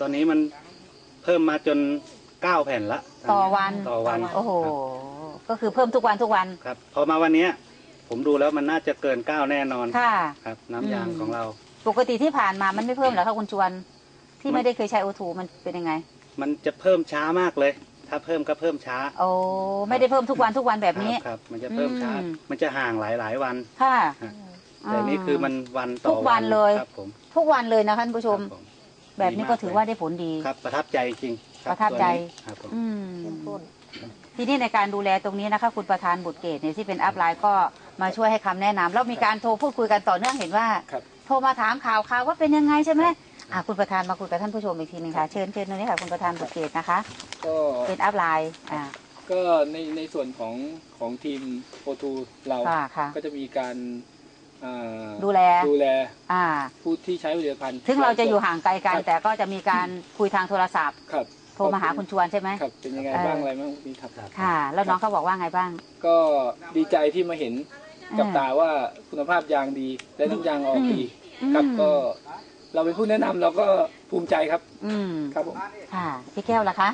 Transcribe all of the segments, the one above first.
ตอนนี้มันเพิ่มมาจนเก้าแผ่นละต่อวัน ต่อวันโอ้โหครับก็คือเพิ่มทุกวันทุกวัน ครับ พอมาวันเนี้ย ผมดูแล้วมันน่าจะเกินเก้าแน่นอนค่ะครับ น้ำยางอืมของเรา ปกติที่ผ่านมามันไม่เพิ่มเหรอคะคุณชวน ที่ไม่ได้เคยใช้โอทูมันเป็นยังไง มันจะเพิ่มช้ามากเลย ถ้าเพิ่มก็เพิ่มช้า โอ้ไม่ได้เพิ่มทุกวันทุกวันแบบนี้ ครับครับมันจะเพิ่มช้าอืมมันจะห่างหลายหลายๆวัน ค่ะแต่นี่คือมันวันต่อทุกวันเลยครับผมทุกวันเลยนะคะท่านผู้ชมครับผ แบบนี้ก็ถือว่าได้ผลดี ครับ ประทับใจจริงคประทับใจ ตัวนี้ครับผม อืม เข้มข้น ทีนี้ในการดูแลตรงนี้นะคะคุณประธานบุตรเกตเนี่ยที่เป็นอัพไลน์ก็มาช่วยให้คำแนะนำแล้วมีการโทรพูดคุยกันต่อเนื่องเห็นว่า ครับ โทรมาถามข่าวข่าวว่าเป็นยังไงใช่ไหมอะคุณประธานมาคุยกับท่านผู้ชมอีกทีหนึงค่ะเชิญเชิญตรงนี้ค่ะคุณประธานบุตรเกตนะคะ ก็ เป็นอัพไลน์อ่าก็ในในส่วนของของทีมโอทูเรา ค่ะค่ะ ก็จะมีการอ่า ดูแลดูแลอ่าผู้ที่ใช้ผลิตภัณฑ์ซึ่งเราจะอยู่ห่างไกลกันครับแต่ก็จะมีการคุยทางโทรศัพท์ครับโทรมาหาคุณชวนใช่ไหมครับเป็นยังไงเอ่อบ้างอะไรบ้างนี่ครับค่ะ แล้วน้องเขาบอกว่าไงบ้าง ก็ดีใจที่มาเห็นกับอืมตาว่าคุณภาพยางดีและน้ำยางออกดีอืมครับอืมก็เราเป็นผู้แนะนำเราก็ภูมิใจครับ อืมครับผมค่ะพี่แก้วล่ะคะ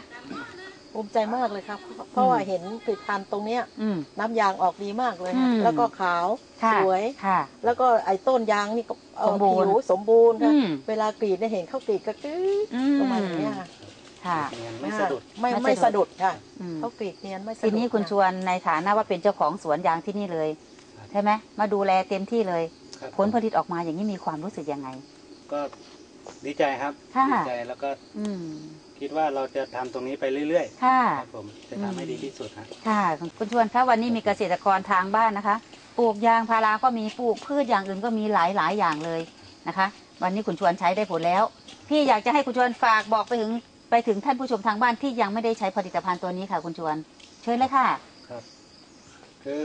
ภูมิใจมากเลยครับ เพราะว่าเห็นผลิตภัณฑ์ตรงเนี้ยอืม น้ำยางออกดีมากเลยอืค่ะมแล้วก็ขาวค่ะสวย ค่ะ แล้วก็ไอ้ต้นยางนี่ก็เอ่อสมบูรณ์ผิวสมบูรณ์ค่ะอืม เวลากรีดเนี่ยเห็นเข้ากรีดก็กรีดอืประมาณอย่างเนี้ยค่ะค่ะ ไม่สะดุด ไม่ไม่ไม่สะสะดุดุด ดค่ะอืมเขากรีดเนียนไม่สะดุทีดนี้คุณชวนในฐานะว่าเป็นเจ้าของสวนยางที่นี่เลยใช่ไหมมาดูแลเต็มที่เลย ครับผลผลิตออกมาอย่างนี้มีความรู้สึกยังไง ก็ ดีใจครับค่ะ ดีใจแล้วก็อืมคิดว่าเราจะทำตรงนี้ไปเรื่อยค่ะ ๆ ครับผมจะทำให้ดีที่สุดครับ ค่ะคุณชวนคะวันนี้มีเกษตรกรทางบ้านนะคะ ปลูกยางพาราก็มีปลูกพืชอย่างอื่นก็มีหลายหลายๆอย่างเลยนะคะ วันนี้คุณชวนใช้ได้ผลแล้ว พี่อยากจะให้คุณชวนฝากบอกไปถึงไปถึงท่านผู้ชมทางบ้านที่ยังไม่ได้ใช้ผลิตภัณฑ์ตัวนี้ค่ะ คุณชวน เชิญเลยค่ะ ครับ คือ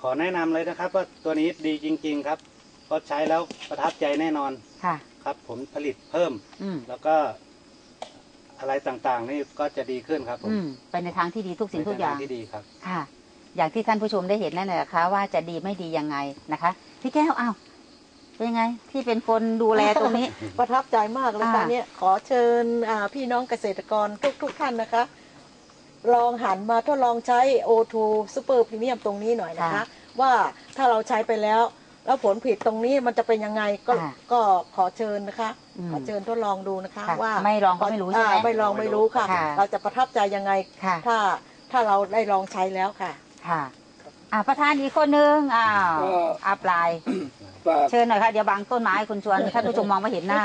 ขอแนะนำเลยนะครับ ว่าตัวนี้ดีจริง ๆ ครับเพราะใช้แล้วประทับใจแน่นอน ค่ะ ครับ ผลผลิตเพิ่ม อืมแล้วก็อะไรต่างๆ นี่ก็จะดีขึ้นครับผมอืมไปในทางที่ดีทุกสิ่งทุกอย่างในทที่ดีครับ ค่ะ อย่างที่ท่านผู้ชมได้เห็นนั่นแหละนะคะ ว่าจะดีไม่ดียังไงนะคะ พี่แก้วอ้าวเป็นยังไง ที่เป็นคนดูแลตรงนี้ ประทับใจมากเลยค่ะอ่า เนี่ยขอเชิญอ่าพี่น้องเกษตรกรทุกทุกๆท่านนะคะ ลองหันมาทดลองใช้ O2 Super Premium ตรงนี้หน่อยนะคะค่ะว่าถ้าเราใช้ไปแล้ว แล้วผลผลิตตรงนี้มันจะเป็นยังไงก็ค่ะก็ขอเชิญนะคะ อืมขอเชิญทดลองดูนะคะ ค่ะว่าไม่ลองก็ไม่รู้ใช่ไหมอ่าไม่ลองไม่รู้ค่ะ ค่ะ เราจะประทับใจยังไง ค่ะ ถ้าถ้าเราได้ลองใช้แล้วค่ะ ค่ะ อ่าประธานอีกคนนึงอ้าวก็ อัพไลน์ฝากเชิญหน่อยค่ะ เดี๋ยวบังต้นไม้คุณชวนท่านผู้ชมมองไม่เห็นหน้า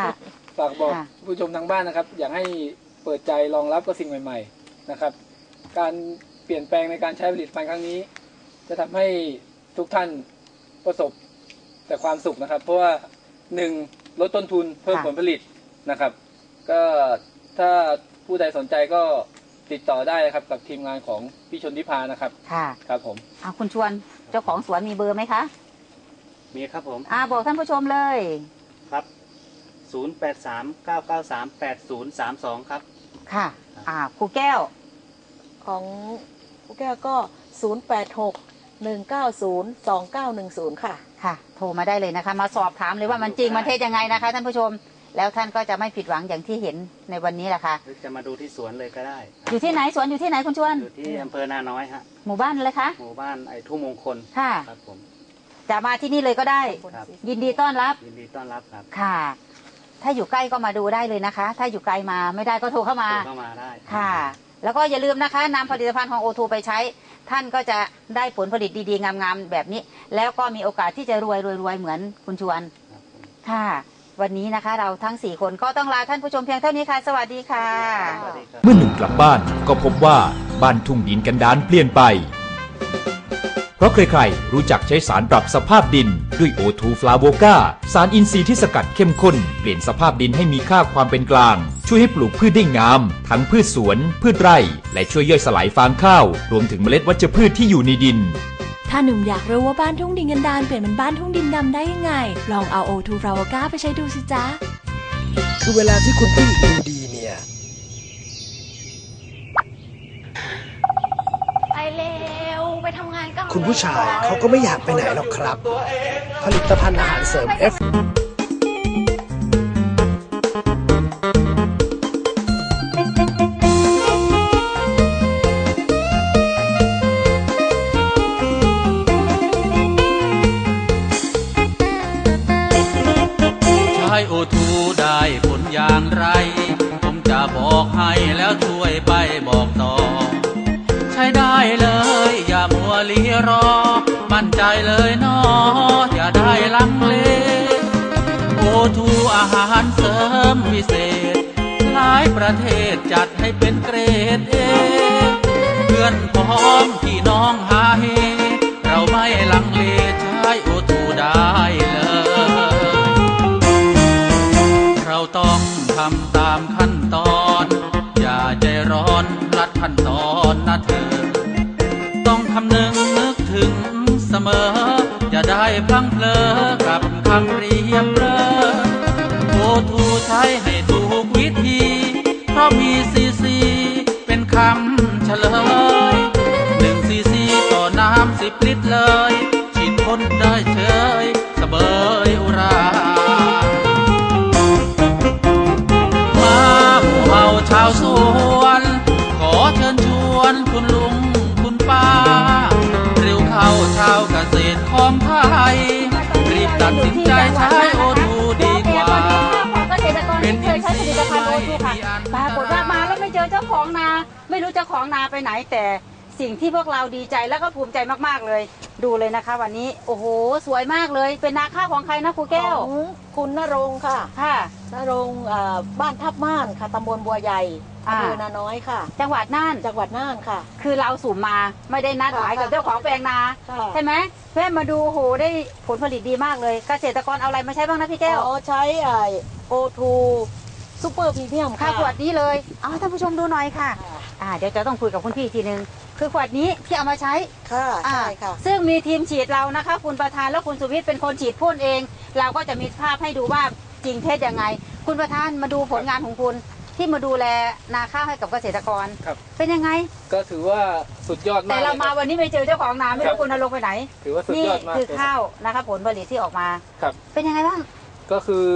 ฝากบอกค่ะ ผู้ชมทางบ้านนะครับ อยากให้เปิดใจรองรับกับสิ่งใหม่ ๆนะครับ การเปลี่ยนแปลงในการใช้ผลิตภัณฑ์ครั้งนี้ จะทำให้ทุกท่านประสบ แต่ความสุขนะครับ เพราะว่าหนึ่งลดต้นทุนเพิ่มค่ะ ผลผลิตนะครับ ก็ถ้าผู้ใดสนใจก็ติดต่อได้นะครับกับทีมงานของพี่ชนทิพานะครับค่ะครับผม อ่าคุณชวนเจ้าของสวนมีเบอร์ไหมคะมีครับผม อ่าบอกท่านผู้ชมเลย ครับ 0839938032 ครับ ค่ะ อ่าครูแก้ว ของผู้แก้วก็ 086 190 2910 ค่ะ ค่ะ โทรมาได้เลยนะคะ มาสอบถามเลยว่ามันจริงมันเท็จยังไงนะคะท่านผู้ชม แล้วท่านก็จะไม่ผิดหวังอย่างที่เห็นในวันนี้แหละค่ะ หรือจะมาดูที่สวนเลยก็ได้ อยู่ที่ไหนสวนอยู่ที่ไหนคุณชวน อยู่ที่อำเภอนาน้อยฮะ หมู่บ้านเลยคะ หมู่บ้านไอ้ทุ่งมงคล ค่ะ ครับผม จะมาที่นี่เลยก็ได้ ครับ ยินดีต้อนรับ ยินดีต้อนรับครับ ค่ะ ถ้าอยู่ใกล้ก็มาดูได้เลยนะคะ ถ้าอยู่ไกลมาไม่ได้ก็โทรเข้ามา โทรเข้ามาได้ ค่ะ แล้วก็อย่าลืมนะคะนำผลิตภัณฑ์ของโอทูไปใช้ ท่านก็จะได้ผลผลิตดีๆ งามๆ แบบนี้ แล้วก็มีโอกาสที่จะรวยรวยๆเหมือนคุณชวนครับผมค่ะ วันนี้นะคะ เราทั้ง 4 คนก็ต้องลาท่านผู้ชมเพียงเท่านี้ค่ะ สวัสดีค่ะสวัสดีครับเมื่อหนุ่มกลับบ้านก็พบว่าบ้านทุ่งดินกันดานเปลี่ยนไป เพราะใครๆ รู้จักใช้สารปรับสภาพดินด้วยโอทูฟลาโวกาสารอินทรีย์ที่สกัดเข้มข้น เปลี่ยนสภาพดินให้มีค่าความเป็นกลาง ช่วยให้ปลูกพืชได้งาม ทั้งพืชสวน พืชไร่ และช่วยย่อยสลายฟางข้าว รวมถึงเมล็ดวัชพืชที่อยู่ในดิน ถ้าหนุ่มอยากรู้ว่าบ้านทุ่งดินกันดานเปลี่ยนเป็นบ้านทุ่งดินดำได้ยังไง ลองเอาโอทูฟราวก้าไปใช้ดูสิจ๊ะคือเวลาที่คุณผู้หญิงดูดีเนี่ยไปเร็ว ไปทำงานกันคุณผู้ชายเขาก็ไม่อยากไปไหนหรอกครับ ผลิตภัณฑ์อาหารเสริม F ใช้โอทูได้ผลอย่างไร ผมจะบอกให้แล้วช่วยไปบอกต่อ ช้ได้เลย อย่ามัวลีรอ มั่นใจเลยนออย่าได้ลังเล โอทูอาหารเสริมพิเศษ หลายประเทศจัดให้เป็นเกรดเอ เพื่อนพ้องพี่น้องหาเฮ เราไม่ลังเลใช้โอทูได้เลย เราต้องทำตามขั้นตอน กับคำเรียบ ของนาไปไหนแต่สิ่งที่พวกเราดีใจแล้วก็ภูมิใจมากๆเลย ดูเลยนะคะ วันนี้โอ้โหสวยมากเลย เป็นนาข้าวของใครนะครูแก้วของคุณนรงค์ค่ะค่ะ นรงค์อ่าบ้านทับม่านค่ะตำบลบัวใหญ่อ่าอำเภอนาน้อยค่ะ จังหวัดน่านจังหวัดน่านค่ะ คือเราสุ่มมาไม่ได้นัดหมายกับเจ้าของแปลงนาค่ะใช่ไหมเพื่อนมาดูโอ้โหได้ผลผลิตดีมากเลย เกษตรกรเอาอะไรมาใช้บ้างนะพี่แก้วอ๋อใช้โอทูซูเปอร์พรีเมียมค่ะค่ะขวดนี้เลยเอาท่านผู้ชมดูหน่อยค่ะค่ะ อ่าเดี๋ยวจะต้องคุยกับคุณพี่อีกทีนึง คือขวดนี้ที่เอามาใช้ค่ะอ่าใช่ค่ะ ซึ่งมีทีมฉีดเรานะคะ คุณประธานและคุณสุวิทย์เป็นคนฉีดพ่นเอง เราก็จะมีภาพให้ดูว่าจริงเท็จยังไง คุณประธานมาดูผลงานของคุณที่มาดูแลนาข้าวให้กับเกษตรกร ครับ เป็นยังไง ก็ถือว่าสุดยอดมากแต่เราลยคมาบวันนี้ไม่เจอเจ้าของนาไม่ครัรู้บคุณนรงค์ไปไหน ถือว่าสุดนี่ยอดมากคือเลยข้าวนะคะผลผลิตที่ออกมา ครับ เป็นยังไงบ้าง ก็คือ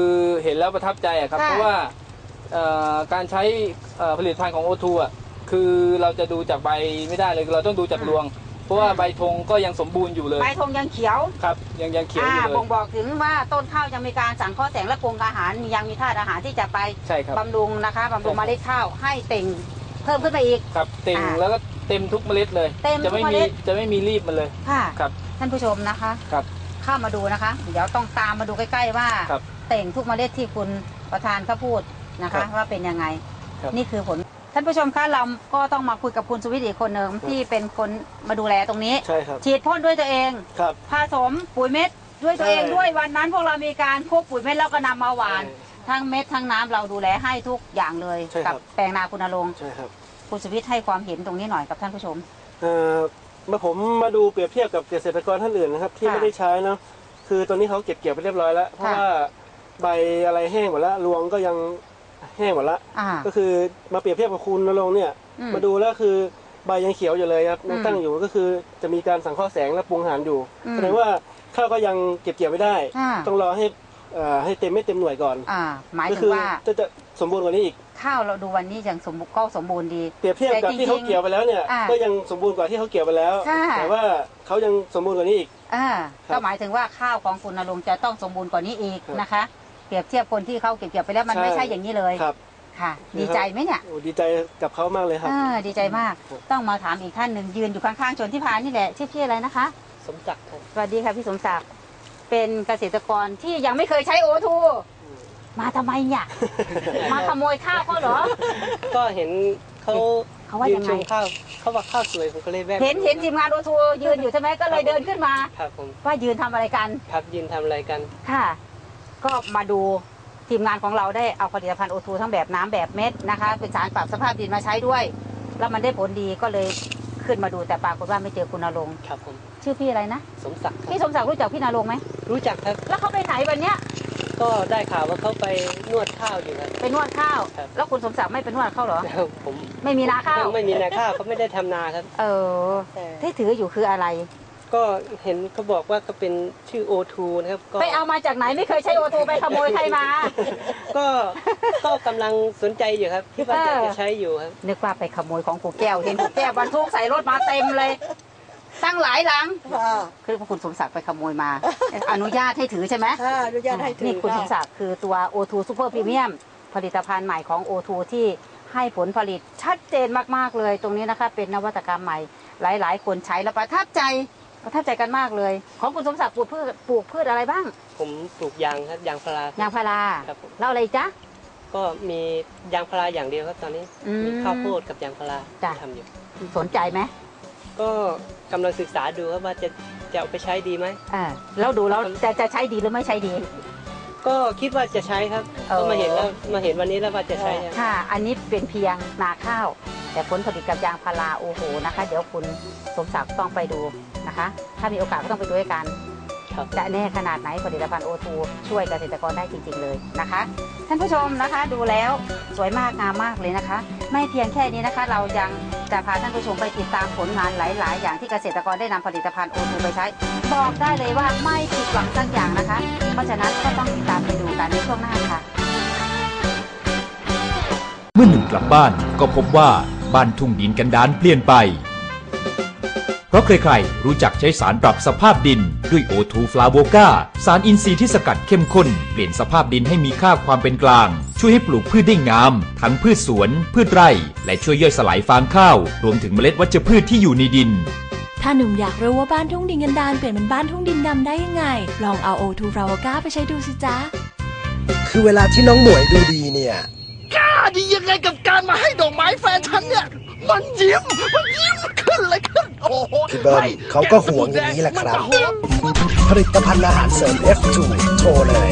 เห็นแล้วประทับใจอะครับ ค่ะเพราะว่าเอ่อการใช้เอ่อผลิตภัณฑ์ของโอทูอะ คือเราจะดูจากใบไม่ได้เลยเราต้องดูจากรวง เพราะว่าใบธงก็ยังสมบูรณ์อยู่เลยใบธงยังเขียวครับ ยังยังเขียวอ่าอยู่เลบ่ยงบอกถึงว่าต้นข้าวยังมีการสั่งข้อแสงและปรุงอาหารมียังมีธาตุอาหารที่จะไปใช่ครับบำรุงนะคะบำรุงใช่ครับเมล็ดข้าวให้เต่งเพิ่มขึ้นไปอีกครับเต็มอ่าแล้วก็เต็มทุกเมล็ดเลยเต็มทุกจะไม่เมมีล็ดจะไม่มีรีบมันเลยค่ะครับท่านผู้ชมนะคะครับเข้ามาดูนะคะ เดี๋ยวต้องตามมาดูใกล้ๆว่าครับเต่งทุกเมล็ดที่คุณประธานเขาพูดนะครัคะบว่าเป็นยังไงครับนี่คือผล ท่านผู้ชมคะเราก็ต้องมาคุยกับคุณสุวิทย์อีกคนหนึ่งที่เป็นคนมาดูแลตรงนี้ ใช่ครับ ฉีดพ่นด้วยตัวเองครับผสมปุ๋ยเม็ดด้วยตัวเองใช่ด้วยวันนั้นพวกเรามีการควบปุ๋ยเม็ดแล้วก็นำมาหวานใช่ทั้งเม็ดทั้งน้ำเราดูแลให้ทุกอย่างเลยใช่ครักับแปลงนาคุณนรงค์ใช่ครับคุณสุวิทย์ให้ความเห็นตรงนี้หน่อยกับท่านผู้ชมเอ่อมาผมมาดูเปรียบเทียบกับเกษตรกรท่านอื่นนะครับที่ค่ะไม่ได้ใช้เนาะคือตอนนี้เขาเก็บเกี่ยวไปเรียบร้อยแล้ว เพราะค่ะว่าใบอะไรแห้งหมดแล้วรวงก็ยัง แห้งหมดแล้วอ่า ก็คือมาเปรียบเทียบกับคุณนรงค์เนี่ย อืม มาดูแล้วคือใบยังเขียวอยู่เลยครับยังอืมตั้งอยู่ก็คือจะมีการสังเคราะห์แสงและปรุงอาหารอยู่อืมแสดงว่าข้าวก็ยังเก็บเกี่ยวไม่ได้ อ่า ต้องรอให้เอ่อให้เต็มไม่เต็มหน่วยก่อน อ่า หมายก็ถึคืงว่าจะจะสมบูรณ์กว่านี้อีก ข้าวเราดูวันนี้ยังสมบูรณ์ก็สมบูรณ์ดี เปรียบเทียบกับแต่จริงๆที่เขาเกี่ยวไปแล้วเนี่ย อ่าก็ยังสมบูรณ์กว่าที่เขาเกี่ยวไปแล้ว ค่ะ แต่ว่าเขายังสมบูรณ์กว่านี้อีก อ่า ครับก็หมายถึงว่าข้าวของคุณนรงค์จะต้องสมบูรณ์กว่านี้อีกครับ นะคะเปรียบเทียบคนที่เขาเก็บเกี่ยวไปแล้วมันใช่ไม่ใช่อย่างนี้เลยครับ ค่ะ ดีใจไหมเนี่ยโอ้ดีใจกับเขามากเลยครับ อ่าดีใจมากครับต้องมาถามอีกท่านหนึ่งยืนอยู่ข้างๆชนที่พานนี่แหละชื่อพี่อะไรนะคะ สมจักรครับสวัสดีค่ะพี่สมศักดิ์เป็นเกษตรกรที่ยังไม่เคยใช้โอทูมาทำไมเนี่ย มาขโมยข้าวเขาเหรอ ก็เห็นเขาเขาว่ายืยันงชไง มข้าวเขาว่าข้าวสวยผมก็เลยแวะเห็นเห็นทีมงานโอทูยืนอยู่ใช่ไหมก็เลยเดินขึ้นมา ครับผมว่ายืนทำอะไรกัน ครับยืนทำอะไรกัน ค่ะ ก็มาดูทีมงานของเราได้เอาผลิตภัณฑ์โอทูทั้งแบบน้ำแบบเม็ดนะคะเป็นสารปรับสภาพดินมาใช้ด้วย แล้วมันได้ผลดีก็เลยขึ้นมาดูแต่ปรากฏว่าไม่เจอคุณนรงค์ครับผมชื่อพี่อะไรนะสมศักดิ์คพี่รับสมศักดิ์รู้จักพี่นรงค์ไหมรู้จักครับ แล้วเขาไปไหนวันเนี้ยก็ได้ข่าวว่าเขาไปนวดข้าวอยู่ครับ ไปนวดข้าว ครับ แล้วคุณสมศักดิ์ไม่ไปนวดเขาเหรอแล้วผมไม่มีนาข้าวไม่มีนาข้าวเขาไม่ได้ทำนาครับ เออแต่ที่ถืออยู่คืออะไร ก็เห็นเขาบอกว่าก็เป็นชื่อโอทูนะครับก็ไปเอามาจากไหนไม่เคยใช้โอทูไปขโมยใครมา ก็ก็กำลังสนใจอยู่ครับที่ว่าจะเออจะใช้อยู่ครับ นึกว่าไปขโมยของปู่แก้วเห็นปู่แก้วบรรทุกใส่รถมาเต็มเลย ตั้งหลายหลัง ค่ะคือคุณสมศักดิ์ไปขโมยมา อนุญาตให้ถือใช่ไหม ค่ะอนุญาตให้ถือนี่คุณสมค่ะศักดิ์คือตัว O2 Super Premium ผลิตภัณฑ์ใหม่ของ O2 ที่ให้ผลผลิตชัดเจนมาก ๆ เลย ตรงนี้นะคะ เป็นนวัตกรรมใหม่ หลาย ๆ คนใช้แล้วประทับใจ ประทับใจกันมากเลย ของคุณสมศักดิ์ปลูกพืชปลูกพืชอะไรบ้าง ผมปลูกยางครับยางพาราครับยางพาราครับผม แล้วอะไรอีกจ๊ะ ก็มียางพาราอย่างเดียวครับตอนนี้อืมมีข้าวโพดกับยางพาราจ้ะ ที่ทำอยู่ สนใจไหมก็กำลังศึกษาดูครับว่าจะจะเอาไปใช้ดีไหมอ่าแล้วดูแล้วจะจะใช้ดีหรือไม่ใช้ดี ก็คิดว่าจะใช้ครับเออ ก็มาเห็นแล้วมาเห็นวันนี้แล้วว่าจะใช้ครับ ค่ะ อันนี้เป็นเพียงนาข้าว แต่ผลผลิตกับยางพาราโอ้โหนะคะ เดี๋ยวคุณสมศักดิ์ต้องไปดูนะคะ ถ้ามีโอกาสก็ต้องไปดูด้วยกันครับจะแน่ขนาดไหนผลิตภัณฑ์โอทูช่วยเกษตรกรได้จริง ๆเลยนะคะ ท่านผู้ชมนะคะดูแล้วสวยมากงามมากเลยนะคะ ไม่เพียงแค่นี้นะคะ เรายังจะพาท่านผู้ชมไปติดตามผลงานหลาย ๆ อย่างที่เกษตรกรได้นำผลิตภัณฑ์โอทูไปใช้บอกได้เลยว่าไม่ผิดหวังสักอย่างนะคะ เพราะฉะนั้นก็ต้องติดตามไปดูกันในช่วงหน้าค่ะ เมื่อหนุ่มกลับบ้านก็พบว่า บ้านทุ่งดินกันดานเปลี่ยนไป เพราะใครๆ รู้จักใช้สารปรับสภาพดินด้วยโอทูฟลาโวกาสารอินทรีย์ที่สกัดเข้มข้น เปลี่ยนสภาพดินให้มีค่าความเป็นกลาง ช่วยให้ปลูกพืชได้งาม ทั้งพืชสวน พืชไร่ และช่วยย่อยสลายฟางข้าว รวมถึงเมล็ดวัชพืชที่อยู่ในดินถ้าหนุ่มอยากรู้ว่าบ้านทุ่งดินกันดานเปลี่ยนเป็นบ้านทุ่งดินดำได้ยังไง ลองเอาโอทูฟราวก้าไปใช้ดูสิจ๊ะ คือเวลาที่น้องหมวยดูดีเนี่ย กล้าดียังไงกับการมาให้ดอกไม้แฟนฉันเนี่ย มันยิ้ม มันยิ้มขึ้นเลยขึ้น โอ้โหพี่เบิ้มเขาก็ห่วงอย่างนี้แหละครับ ผลิตภัณฑ์อาหารเสริม F2 โทรเลย